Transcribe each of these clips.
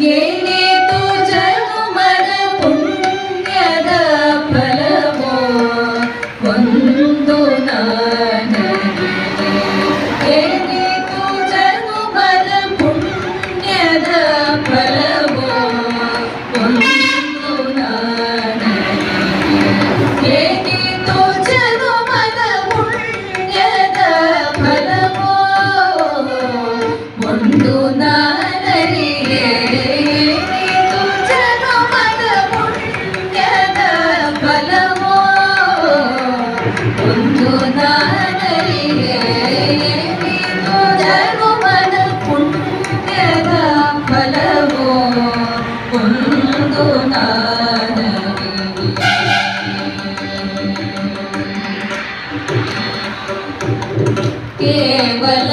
Yeah. ಕೇವಲ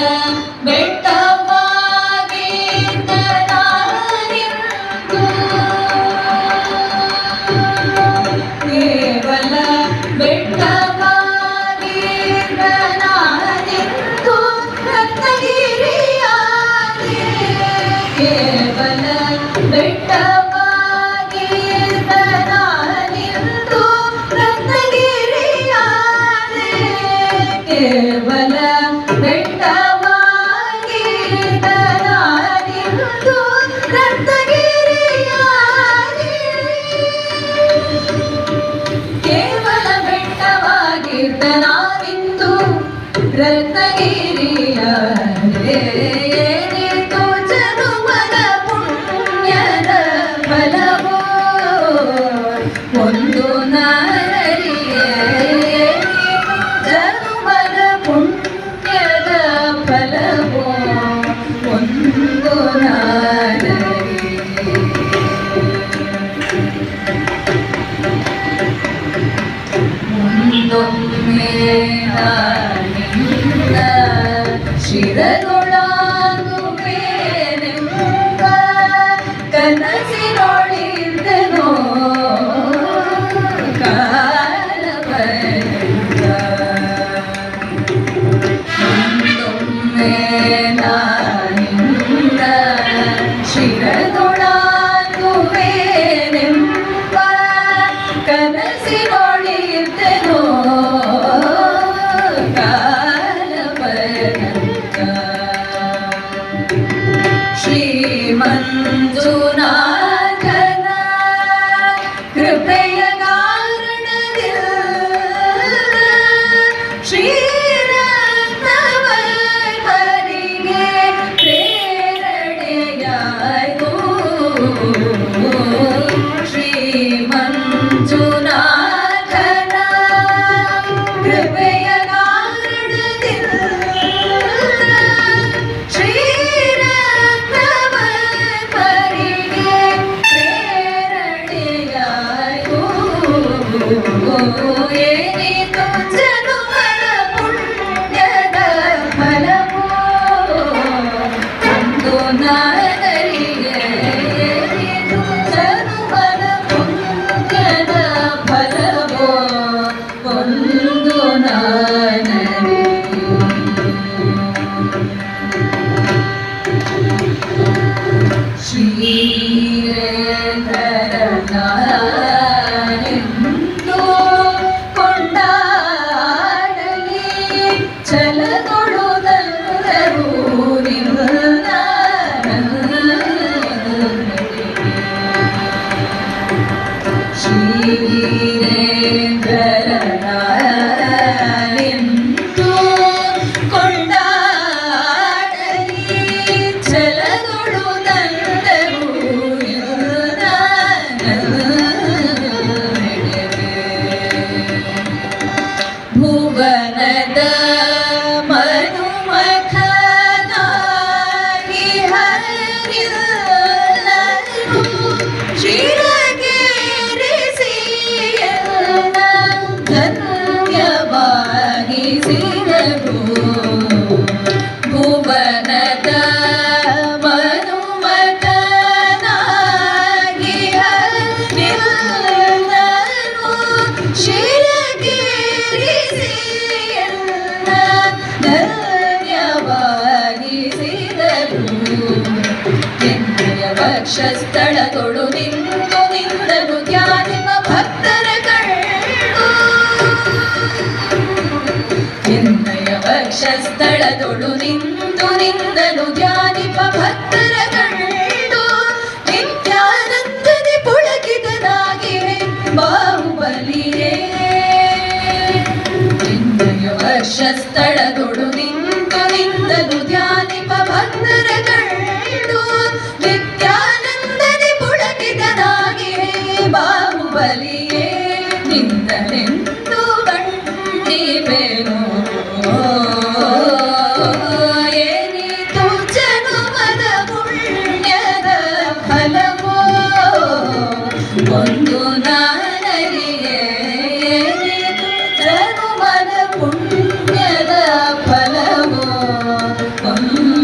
तुम मेरा Amén. ಸಿದ್ಧಿಯ ವಕ್ಷಸ್ಥಳ ತೊಡು ನಿಂತು ನಿಂದನು ಧ್ಯಾನಿವ ಭಕ್ತರ ಕಳ್ಳು ಚಿನ್ನಯ ವಕ್ಷಸ್ಥಳ ತೊಡು ನಿಂತು ನಿಂದನು ಭಕ್ತರ ಪುಳಕಿತನಾಗಿವೆ ಬಾಹುಬಲಿಯೇ. ಬಲಿಯೇ ನಿಂದನೆಂದು ಬಂಡಿವೆನು ಏನಿತು ಜನುಮದ ಪುಣ್ಯದ ಫಲವೋ ಒಂದು ನಾನರಿಯೇ ಏನಿತು ಜನುಮದ ಪುಣ್ಯದ ಫಲವೋ ಒಂದು